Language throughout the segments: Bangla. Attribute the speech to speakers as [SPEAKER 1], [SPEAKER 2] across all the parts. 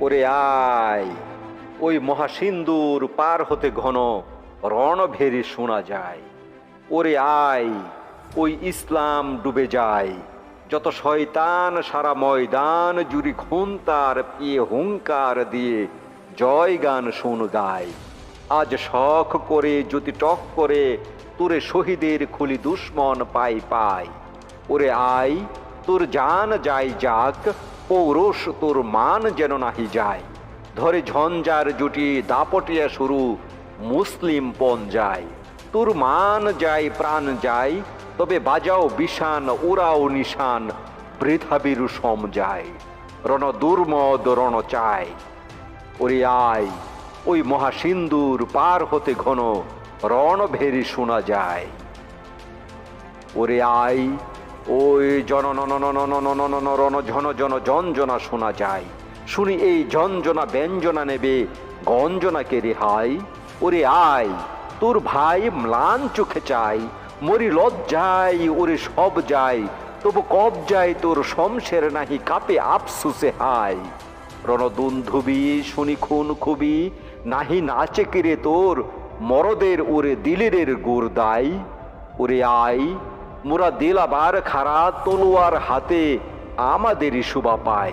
[SPEAKER 1] ওরে আয়। ওই মহাসিন্দুর পার হতে ঘন রণভেরি শোনা যায়। ওরে আয়, ওই ইসলাম ডুবে যায়। যত শয়তান সারা ময়দান জুড়ি খুন তার পিয়ে হুঙ্কার দিয়ে জয় গান শুন গায়। আজ শখ করে জ্যোতি টক করে তোরে শহীদের খুলি দুশ্মন পাই পাই। ওরে আয়, তোর জান যাই যাক পৌরষ তোর মান যেন নাহি যায়। ধরে ঝঞ্ঝার জুটি দাপটিয়া শুরু, মুসলিম পন যায়। তোর মান যায়, প্রাণ যায়, তবে বাজাও বিশান ওরাও নিশান, বৃথা বিরু সম যায়। রণ দুর্মদ, রণ চায়। ওরে আয়, ওই মহাসিন্দুর পার হতে ঘন রণভেরি শোনা যায়। ওরে আই ওই জন রণ ঝন জন জঞ্জনা শোনা যায়। শুনি এই ঝঞ্জনা ব্যঞ্জনা নেবে গঞ্জনাকে রেহাই ওরে আয়, তোর ভাই ম্লান চোখে চাই, মরি লজ্জাই ওরে সব যায়, তবু কব যায় তোর শমশের নাহি কাপে আফসুসে হাই। রণদুন্ধুবি, শুনি খুন খুবই নাহি নাচে কিরে তোর, মরদের ওরে দিলের গুড় দাই। ওরে আই মোরা দিল আবার খারা তলোয়ার হাতে আমাদেরই শুভা পায়।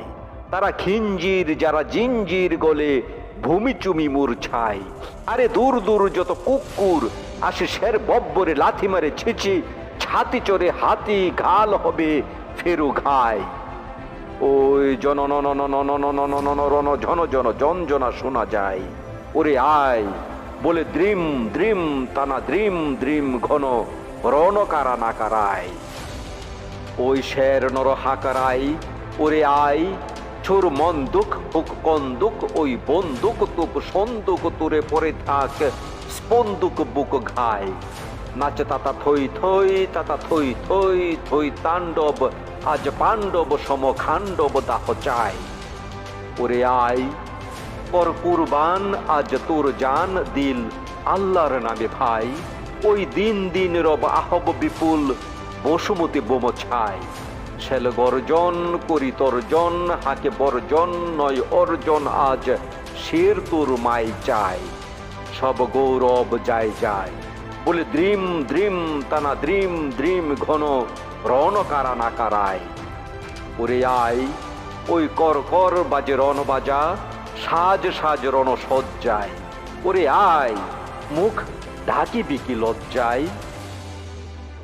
[SPEAKER 1] তারা খিঞ্জির, যারা জিঞ্জির গলে ভূমি চুমি মূর্ছাই আরে দূর দূর যত কুকুর আসে শের বব্বরে লাথি মারে ছিচি, ছাতি চড়ে হাতি ঘাল হবে ফেরু ঘায়। ওই জন ঝন জন জন জনা শোনা যায়। ওরে আয়, বলে দ্রিম দ্রিম, তানা দ্রিম দ্রিম ঘন রণ কারা ওই শের নর হাকারাই ওরে আই, ছুর মন্দুক হুক কন্দুক, ওই বন্দুক তুপ সন্দুক তুরে পরে থাক, স্পন্দুক বুক ঘাই। নাচে তাতা থই থই, তাতা থই থই থই তাণ্ডব, আজ পাণ্ডব সম খাণ্ডব দাহ চাই। ওরে আই কর কুরবান, আজ তোর জান দিল, আল্লাহর নামে ভাই। ওই দিন দিন রব আহব বিপুল, বসুমতি বোম ছাই। ছেল গর্জন করি তর্জন, হাকে বর্জন নয় অর্জন, আজ শের তোর মাই চাই। সব গৌরব যায় যায়। বলে দ্রিম দ্রিম, তানা দ্রিম দ্রিম ঘন, রণ কারা না কারায় ওরে আয় ওই কর কর বাজে রণ বাজা, সাজ সাজ রণ সজ্জায়। ওরে আয় মুখ ঢাকিবি কি লজ্জায়।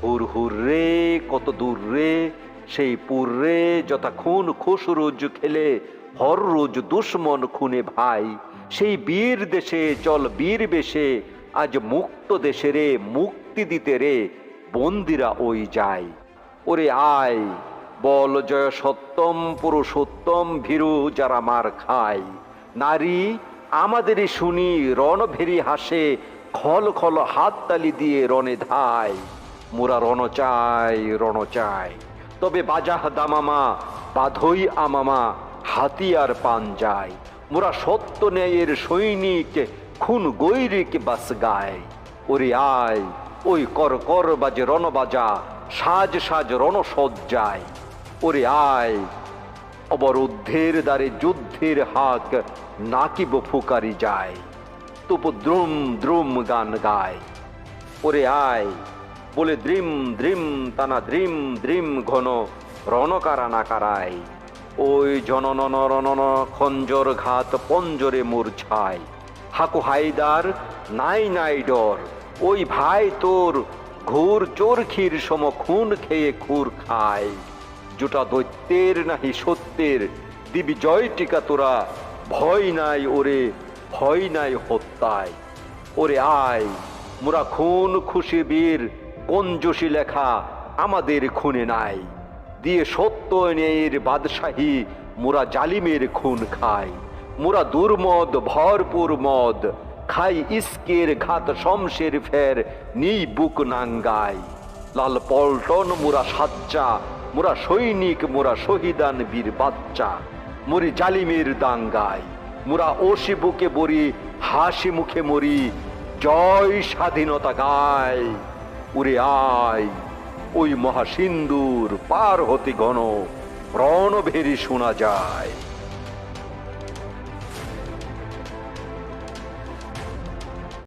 [SPEAKER 1] হুর হুর রে, কত দূর রে, সেই পুর রে যথা খুন খসরোজ খেলে, হর রোজ দুশ্মন খুনে ভাই। সেই বীর দেশে চল বীর বেশে, আজ মুক্ত দেশে রে, মুক্তি দিতে রে, বন্দিরা ওই যায়। ওরে আয়, বল জয় সত্যম, পুরুষোত্তম, ভীরু যারা মার খায়। নারী, আমাদেরই শুনি রণ ভেরি হাসে খল খল হাততালি দিয়ে রণে ধায় মোরা রণ চাই রণ চাই। তবে বাজাহ দামামা, বাধই আমামা, হাতিয়ার পান যায় মোরা সত্য ন্যায়ের সৈনিক, খুন গৈরিক বাস গায়। ওরে আয়, ওই কর কর বাজে রণবাজা সাজ সাজ রণসজ্জায় ওরে আয়, অবরুদ্ধের দ্বারে যুদ্ধের হাক নাকিব ফুকারি যায়। তবু দ্রুম দ্রুম গান গায়। ওরে আয়, বলে দ্রিম দ্রিম তানা দ্রিম দ্রিম ঘন রণকারা না কারায়। ওই জননন রণন খঞ্জর ঘাত পঞ্জরে মূর্ছায়। হাকু হাইদার নাই নাই ডর, ওই ভাই তোর ঘুর চোরখির সম খুন খেয়ে খুর খায়। জোটা দৈত্যের নাহি সত্যের, দিবি জয় টিকা তোরা, ভয় নাই ওরে ভয় নাই হত্যায়। ওরে আয়, মোরা খুন খুশি বীর কঞ্জসি লেখা আমাদের খুনে নাই। দিয়ে সত্য ন্যায়ের বাদশাহী মোরা জালিমের খুন খাই মোরা দুর্মদ, ভরপুর মদ, খাই ইস্কের ঘাত শমশের ফের, নিই বুক নাঙ্গাই লাল পল্টন মোরা সাচ্চা মোরা সৈনিক, মোরা শহীদান বীর বাচ্চা, মরি জালিমের দাঙ্গায়। মোরা ওসি বুকে বরি, হাসি মুখে মরি, জয় স্বাধীনতা গায় উরে আয়। ওই মহাসিন্দুর পার হতে ঘন রণভেরি শোনা যায়।